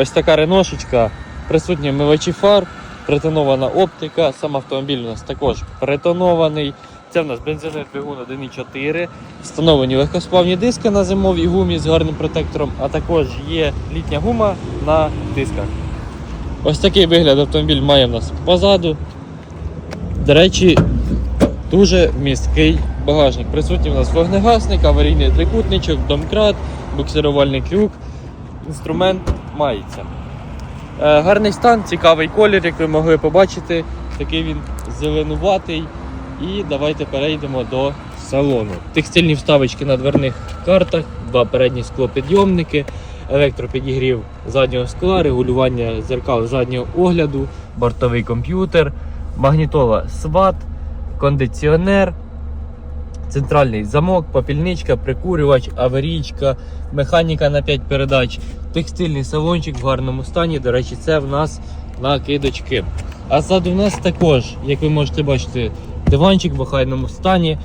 ось така реношечка, присутні мивачі фар, притонована оптика. Сам автомобіль у нас також притонований. Це в нас бензинний двигун 1.4, встановлені легкосплавні диски на зимовій гумі з гарним протектором, а також є літня гума на дисках. Ось такий вигляд автомобіль має в нас позаду. До речі, дуже місткий багажник. Присутній у нас вогнегасник, аварійний трикутничок, домкрат, буксирувальний крюк. Інструмент мається. Е, гарний стан, цікавий колір, як ви могли побачити. Такий він зеленуватий. І давайте перейдемо до салону. Текстильні вставочки на дверних картах, два передні склопідйомники, електропідігрів заднього скла, регулювання зеркал заднього огляду, бортовий комп'ютер, магнітола SWAT, кондиціонер, центральний замок, попільничка, прикурювач, аварійка, механіка на 5 передач, текстильний салончик в гарному стані. До речі, це в нас накидочки. А ззаду в нас також, як ви можете бачити, диванчик в охайному стані.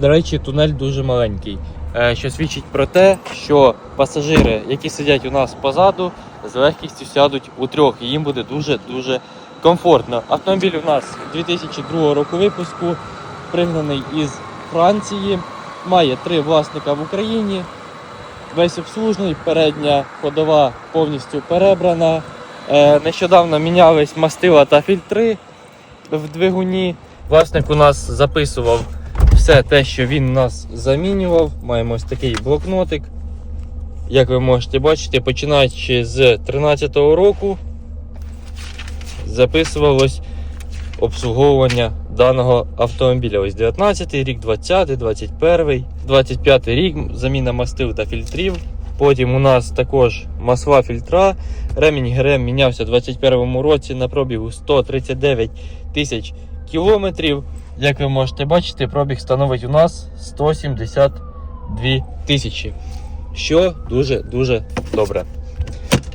До речі, тунель дуже маленький, е, що свідчить про те, що пасажири, які сидять у нас позаду, з легкістю сядуть у трьох, і їм буде дуже-дуже комфортно. Автомобіль у нас 2002 року випуску, пригнаний із Франції, має три власника в Україні. Весь обслужений, передня ходова повністю перебрана. Е, Нещодавно мінялись мастила та фільтри в двигуні. Власник у нас записував все те, що він нас замінював. Маємо ось такий блокнотик. Як ви можете бачити, починаючи з 2013 року, записувалось обслуговування даного автомобіля. Ось 19 рік, 20, 21, 25 рік, заміна мастил та фільтрів. Потім у нас також масла фільтра. Ремінь ГРМ мінявся у 2021 році на пробігу 139 тисяч кілометрів. Як ви можете бачити, пробіг становить у нас 172 тисячі, що дуже-дуже добре.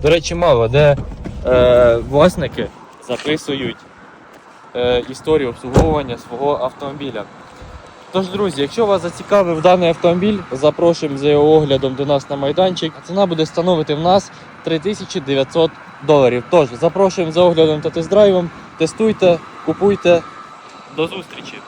До речі, мало де е, власники записують історію обслуговування свого автомобіля. Тож, друзі, якщо вас зацікавив даний автомобіль, запрошуємо за його оглядом до нас на майданчик. Ціна буде становити в нас 3900 доларів. Тож, запрошуємо за оглядом та тест-драйвом. Тестуйте, купуйте. До зустрічі!